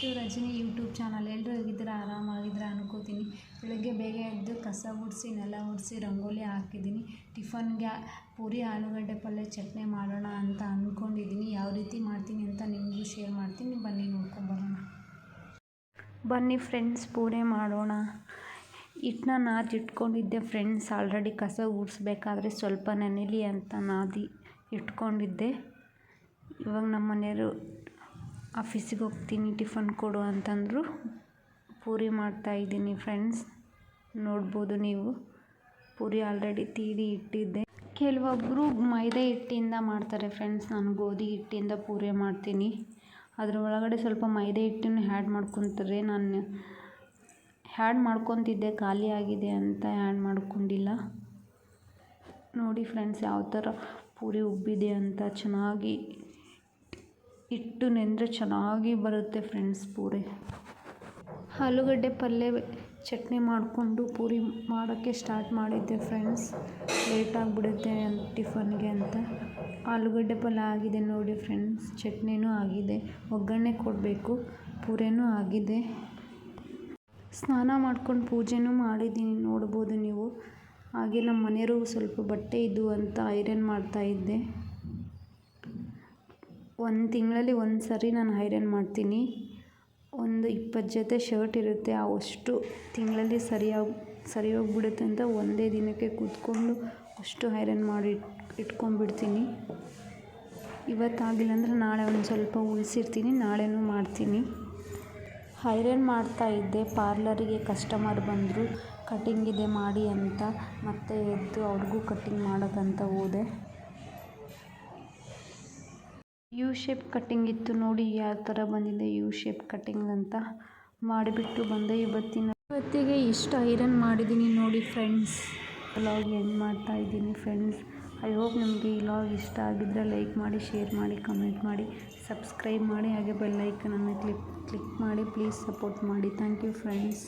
To Rajani YouTube channel ಎಲ್ಲರೂ ಹೇಗಿದ್ದೀರಾ? ಆರಾಮಾಗಿದ್ದೀರಾ ಅನ್ಕೋತೀನಿ. ಬೆಳಗ್ಗೆ ಬೇಗ ಎದ್ದು ಕಸ ಗುಡಿಸಿ, ನೆಲ ಗುಡಿಸಿ, ರಂಗೋಲಿ ಹಾಕಿದ್ದೀನಿ. ಟಿಫನ್ಗೆ ಪೂರಿ, ಆಲೂಗಡ್ಡೆ ಪಲ್ಯ, ಚಟ್ನಿ ಮಾಡೋಣ ಅಂತ ಅಂದ್ಕೊಂಡಿದ್ದೀನಿ ಯಾವ ರೀತಿ ಮಾಡ್ತೀನಿ ಅಂತ ನಿಮಗೂ ಶೇರ್ ಮಾಡ್ತೀನಿ. ಬನ್ನಿ ನೋಡ್ಕೊಂಬರೋಣ ಬನ್ನಿ ಫ್ರೆಂಡ್ಸ್, ಪೂರಿ ಮಾಡೋಣ. ಹಿಟ್ಟನ್ನ ನಾದಿ ಇಟ್ಕೊಂಡಿದ್ದೆ ಫ್ರೆಂಡ್ಸ್. ಆಲ್ರೆಡಿ ಕಸ ಗುಡಿಸ್ಬೇಕಾದ್ರೆ ಸ್ವಲ್ಪ ನೆನೆಲಿ ಅಂತ ನಾದಿ ಇಟ್ಕೊಂಡಿದ್ದೆ. ಇವಾಗ ನಮ್ಮ ಮನೆಯವರು ಆಫೀಸಿಗೆ ಹೋಗ್ತೀನಿ, ಟಿಫನ್ ಕೊಡು ಅಂತಂದರು ಪೂರಿ ಮಾಡ್ತಾಯಿದ್ದೀನಿ ಫ್ರೆಂಡ್ಸ್ ನೋಡ್ಬೋದು ನೀವು. ಪೂರಿ ಆಲ್ರೆಡಿ ತೀಡಿ ಇಟ್ಟಿದ್ದೆ. ಕೆಲವೊಬ್ಬರು ಮೈದಾ ಹಿಟ್ಟಿಂದ ಮಾಡ್ತಾರೆ ಫ್ರೆಂಡ್ಸ್ ನಾನು ಗೋಧಿ ಹಿಟ್ಟಿಂದ ಪೂರಿ ಮಾಡ್ತೀನಿ. ಅದ್ರ ಒಳಗಡೆ ಸ್ವಲ್ಪ ಮೈದಾ ಹಿಟ್ಟನ್ನು ಹ್ಯಾಡ್ ಮಾಡ್ಕೊತಾರೆ. ನಾನು ಹ್ಯಾಡ್ ಮಾಡ್ಕೊತಿದ್ದೆ, ಖಾಲಿ ಆಗಿದೆ ಅಂತ ಹ್ಯಾಡ್ ಮಾಡ್ಕೊಂಡಿಲ್ಲ. ನೋಡಿ ಫ್ರೆಂಡ್ಸ್ ಯಾವ ಥರ ಪೂರಿ ಉಬ್ಬಿದೆ ಅಂತ. ಚೆನ್ನಾಗಿ ಹಿಟ್ಟು ನೆಂದರೆ ಚೆನ್ನಾಗಿ ಬರುತ್ತೆ ಫ್ರೆಂಡ್ಸ್ ಪೂರಿ. ಆಲೂಗಡ್ಡೆ ಪಲ್ಯ ಚಟ್ನಿ ಮಾಡಿಕೊಂಡು ಪೂರಿ ಮಾಡೋಕ್ಕೆ ಸ್ಟಾರ್ಟ್ ಮಾಡಿದ್ದೆ ಫ್ರೆಂಡ್ಸ್. ಲೇಟ್ ಆಗಿಬಿಡುತ್ತೆ ಟಿಫನ್ಗೆ ಅಂತ. ಆಲೂಗಡ್ಡೆ ಪಲ್ಯ ಆಗಿದೆ ನೋಡಿ ಫ್ರೆಂಡ್ಸ್. ಚಟ್ನಿನೂ ಆಗಿದೆ. ಒಗ್ಗರಣೆ ಕೊಡಬೇಕು. ಪೂರಿನೂ ಆಗಿದೆ. ಸ್ನಾನ ಮಾಡ್ಕೊಂಡು ಪೂಜೆನೂ ಮಾಡಿದ್ದೀನಿ. ನೋಡ್ಬೋದು ನೀವು. ಹಾಗೆ ನಮ್ಮ ಮನೆಯವರು ಸ್ವಲ್ಪ ಬಟ್ಟೆ ಇದ್ದು ಅಂತ ಐರನ್ ಮಾಡ್ತಾಯಿದ್ದೆ ಒಂದು ತಿಂಗಳಲ್ಲಿ ಒಂದು ಸರಿ ನಾನು ಹೈರನ್ ಮಾಡ್ತೀನಿ. ಒಂದು ಇಪ್ಪತ್ತು ಜೊತೆ ಶರ್ಟ್ ಇರುತ್ತೆ. ಅವಷ್ಟು ತಿಂಗಳಲ್ಲಿ ಸರಿಯಾಗಿ ಸರಿ ಹೋಗ್ಬಿಡುತ್ತೆ ಅಂತ ಒಂದೇ ದಿನಕ್ಕೆ ಕೂತ್ಕೊಂಡು ಅಷ್ಟು ಹೈರನ್ ಮಾಡಿ ಇಟ್ಕೊಂಡ್ಬಿಡ್ತೀನಿ. ಇವತ್ತಾಗಿಲ್ಲ ಅಂದರೆ ನಾಳೆ ಒಂದು ಸ್ವಲ್ಪ ಉಳಿಸಿರ್ತೀನಿ, ನಾಳೆನೂ ಮಾಡ್ತೀನಿ. ಹೈರನ್ ಮಾಡ್ತಾ ಇದ್ದೆ. ಪಾರ್ಲರಿಗೆ ಕಸ್ಟಮರ್ ಬಂದರು. ಕಟಿಂಗ್ ಇದೆ ಮಾಡಿ ಅಂತ ಮತ್ತೆ ಎದ್ದು ಅವ್ರಿಗೂ ಕಟ್ಟಿಂಗ್ ಮಾಡೋಕ್ಕಂತ ಹೋದೆ. ಯು ಶೇಪ್ ಕಟ್ಟಿಂಗ್ ಇತ್ತು ನೋಡಿ, ಯಾವ ಥರ ಬಂದಿದೆ ಯು ಶೇಪ್ ಕಟ್ಟಿಂಗ್ ಅಂತ ಮಾಡಿಬಿಟ್ಟು ಬಂದೆ ಇವತ್ತಿನ ಇವತ್ತಿಗೆ ಇಷ್ಟು ಐರನ್ ಮಾಡಿದ್ದೀನಿ ನೋಡಿ ಫ್ರೆಂಡ್ಸ್ ಲಾಗ್ ಎಂಡ್ ಮಾಡ್ತಾ ಇದ್ದೀನಿ ಫ್ರೆಂಡ್ಸ್ ಐ ಹೋಪ್ ನಿಮಗೆ ಈ ವ್ಲಾಗ್ ಇಷ್ಟ ಆಗಿದ್ದರೆ ಲೈಕ್ ಮಾಡಿ ಶೇರ್ ಮಾಡಿ ಕಮೆಂಟ್ ಮಾಡಿ ಸಬ್ಸ್ಕ್ರೈಬ್ ಮಾಡಿ, ಹಾಗೆ ಬೆಲ್ ಐಕನನ್ನು ಕ್ಲಿಕ್ ಕ್ಲಿಕ್ ಮಾಡಿ ಪ್ಲೀಸ್ ಸಪೋರ್ಟ್ ಮಾಡಿ. Thank you friends